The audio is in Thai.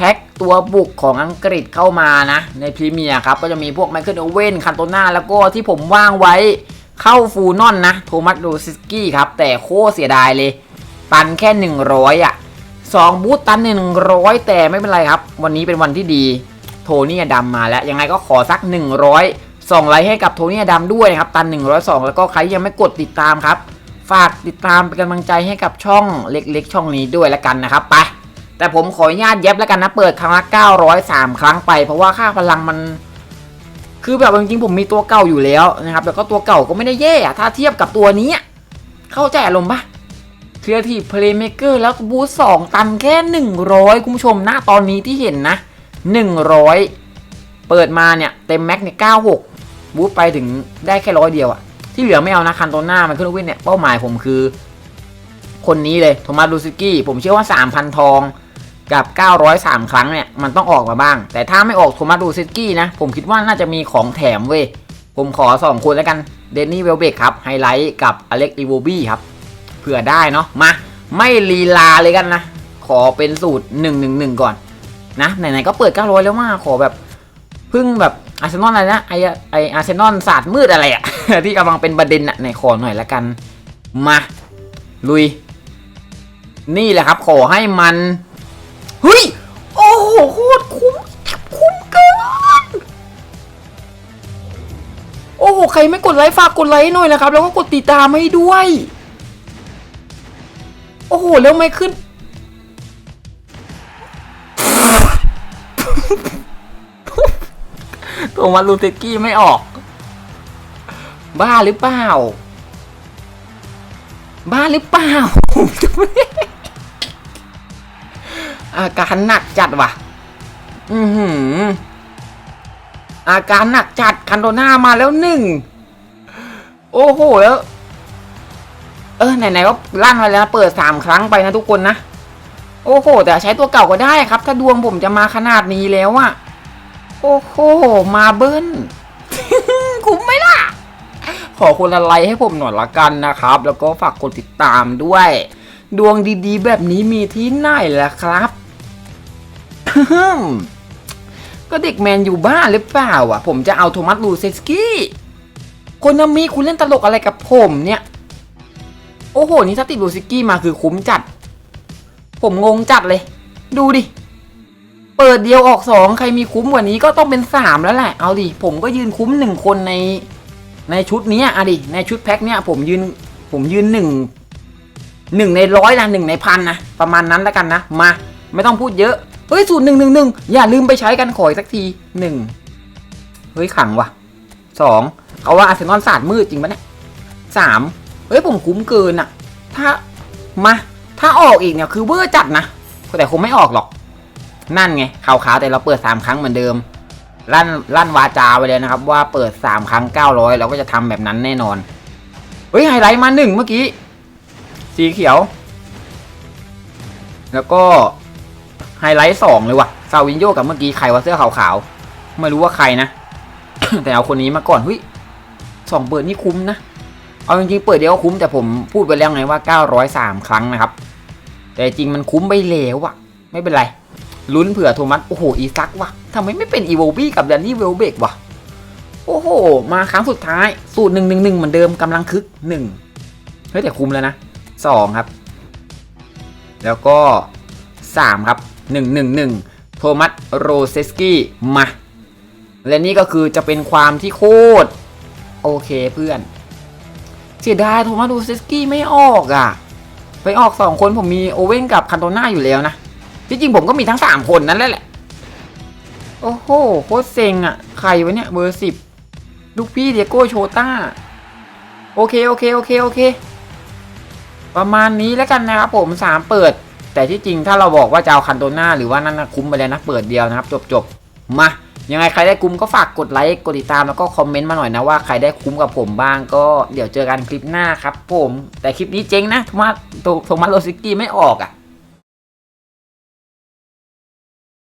พ็คตัวบุกของอังกฤษเข้ามานะในพรีเมียร์ครับก็จะมีพวกไมเคิลโอเว่นคันโตนาแล้วก็ที่ผมว่างไว้เข้าฟูนอนนะโทมัสโรซิสกี้ครับ แต่โคเสียดายเลย ตันแค่ 100 อะ 2 บูตตัน 100 แต่ไม่เป็นไรครับ วันนี้เป็นวันที่ดี โทนี่ดัมมาแล้ว ยังไงก็ขอสัก 100 2ไลค์ให้กับโทนี่ดัมด้วยนะครับ ตัน 102 แล้วก็ใครยังไม่กดติดตามครับ ฝากติดตามเป็นกำลังใจให้กับช่องเล็กๆ ช่องนี้ด้วยแล้วกันนะครับไป แต่ผมขออนุญาตเย็บแล้วกันนะเปิดครั้งละ903 ครั้งไป เพราะว่าค่าพลังมัน คือแบบจริงๆผมมีตัวเก่าอยู่แล้วนะครับแล้วก็ตัวเก่าก็ไม่ได้แย่ถ้าเทียบกับตัวนี้เข้าใจอารมณ์ปะครีเอทีฟเพลย์เมเกอร์แล้วบูสองตันแค่ 100 คุณผู้ชมหนะตอนนี้ที่เห็นนะ 100 เปิดมาเนี่ยเต็มแม็กเนี่ย96 บูสไปถึงได้แค่ร้อยเดียวอะที่เหลือไม่เอานะคันโตน่ามันขึ้นวินเนี่ยเป้าหมายผมคือ คนนี้เลยโทมัสลูซิกี้ผมเชื่อว่า 3,000 ทอง กับ 903 ครั้งเนี่ย มันต้องออกมาบ้าง แต่ถ้าไม่ออกโทมัสลูซิกี้นะ ผมคิดว่าน่าจะมีของแถมเว้ย ผมขอ 2 คนแล้วกัน เดนนี่เวลเบกครับ ไฮไลท์กับอเล็กอีโวบี้ครับ เผื่อได้เนาะ มา ไม่ลีลาเลยกันนะ ขอเป็นสูตร 1 1 1 ก่อน นะ ไหนๆ ก็เปิด 900 แล้วมาขอแบบพึ่งแบบอาร์เซนอลอะไรนะไอไออาร์เซนอลศาสตร์มืดอะไรอะที่กำลังเป็นประเด็นอะไหนขอหน่อยละกัน มา ลุย นี่แหละครับ ขอให้มัน ฮ้ย โอ้โหโคตรคุ้มคุ้มเกิน โอ้โห ใครไม่กดไลค์ฝากกดไลค์หน่อยนะครับ แล้วก็กดติดตามให้ด้วย โอ้โห แล้วไม่ขึ้นโทมัสลูเตกี้ไม่ออก บ้าหรือเปล่า บ้าหรือเปล่า อาการหนักจัดว่ะ อือหือ อาการหนักจัดคันโดน่ามาแล้วหนึ่ง โอ้โหแล้ว เออไหนๆก็ลั่นมาแล้วเปิดสามครั้งไปนะทุกคนนะ โอ้โห แต่ใช้ตัวเก่าก็ได้ครับ ถ้าดวงผมจะมาขนาดนี้แล้วอะโอ้โห มาเบิ้ลคุ้มไหมล่ะ ขอคนละไลค์ให้ผมหน่อยละกันนะครับ แล้วก็ฝากกดติดตามด้วย ดวงดีๆ แบบนี้มีที่ไหนล่ะครับ ก็เด็กแมนอยู่บ้านหรือเปล่าอะ ผมจะเอาโทมัสลูเซสกี้คนนามีคุณเล่นตลกอะไรกับผมเนี่ย โอ้โห นี่ถ้าติดลูซิกี้มาคือคุ้มจัด ผมงงจัดเลย ดูดิ เปิดเดียวออกสองใครมีคุ้มกว่านี้ก็ต้องเป็นสามแล้วแหละ เอาดิ ผมก็ยืนคุ้มหนึ่งคนใน ในชุดนี้อะดิ ในชุดแพ็คเนี้ยผมยืน ผมยืนหนึ่งหนึ่งในร้อยนะหนึ่งในพันนะ ประมาณนั้นแล้วกันนะ มา ไม่ต้องพูดเยอะ เฮ้ยสูตรหนึ่งหนึ่งหนึ่งอย่าลืมไปใช้กันขออีกสักทีหนึ่งเฮ้ยขังว่ะสองเขาว่าอาร์เซนอลศาสตร์มืดจริงปะเนี่ยสามเฮ้ยผมคุ้มเกินอะถ้ามาถ้าออกอีกเนี่ยคือเวอร์จัดนะแต่คงไม่ออกหรอก นั่นไงขาวๆแต่เราเปิดสามครั้งเหมือนเดิมลั่นลั่นวาจาไปเลยนะครับ ว่าเปิดสามครั้งเก้าร้อยเราก็จะทำแบบนั้นแน่นอนเฮ้ยไฮไลท์มาหนึ่งเมื่อกี้สีเขียว แล้วก็ ไฮไลท์สองเลยว่ะซาวินโยกับเมื่อกี้ใครว่าเสื้อขาวๆ ไม่รู้ว่าใครนะ แต่เอาคนนี้มาก่อนเฮ้ยสองเปิดนี่คุ้มนะ เอาจริงๆเปิดเดียวคุ้มแต่ผมพูดไปแล้วไงว่า 903 ครั้งนะครับ แต่จริงมันคุ้มไปแล้วอะไม่เป็นไร ลุ้นเผื่อโทมัส โอ้โห อีซักว่ะทำไมไม่เป็นอีโวบี้กับแดนนี่เวลเบกวะโอ้โห มาครั้งสุดท้าย สูตรหนึ่งหนึ่งหนึ่งเหมือนเดิมกำลังคึกหนึ่งเฮ้ยแต่คุ้มแล้วนะสองครับ แล้วก็สามครับ หนึ่งหนึ่งหนึ่งโทมัสโรเซสกี้มา และนี่ก็คือจะเป็นความที่โคตร โอเคเพื่อน เสียดายโทมัสโรเซสกี้ไม่ออกอะ ไปออกสองคนผมมีโอเว่นกับคันโตน่าอยู่แล้วนะ ที่จริงผมก็มีทั้งสามคนนั่นแหละ โอ้โหโคตรเซ็งอะ ใครวะเนี่ยเบอร์สิบลูกพี่เดียโก้โชต้า โอเคโอเคโอเคโอเคประมาณนี้แล้วกันนะครับผมสามเปิด แต่ที่จริงถ้าเราบอกว่าจะเอาคันโตน่าหรือว่านั่นนะคุ้มไปเลยนะเปิดเดียวนะครับ จบจบมายังไงใครได้คุ้มก็ฝากกดไลค์กดติดตามแล้วก็คอมเมนต์มาหน่อยนะว่าใครได้คุ้มกับผมบ้างก็เดี๋ยวเจอกันคลิปหน้าครับผม แต่คลิปนี้เจ๊งนะโทมัสโทมัสโรซิกี้ไม่ออกอะ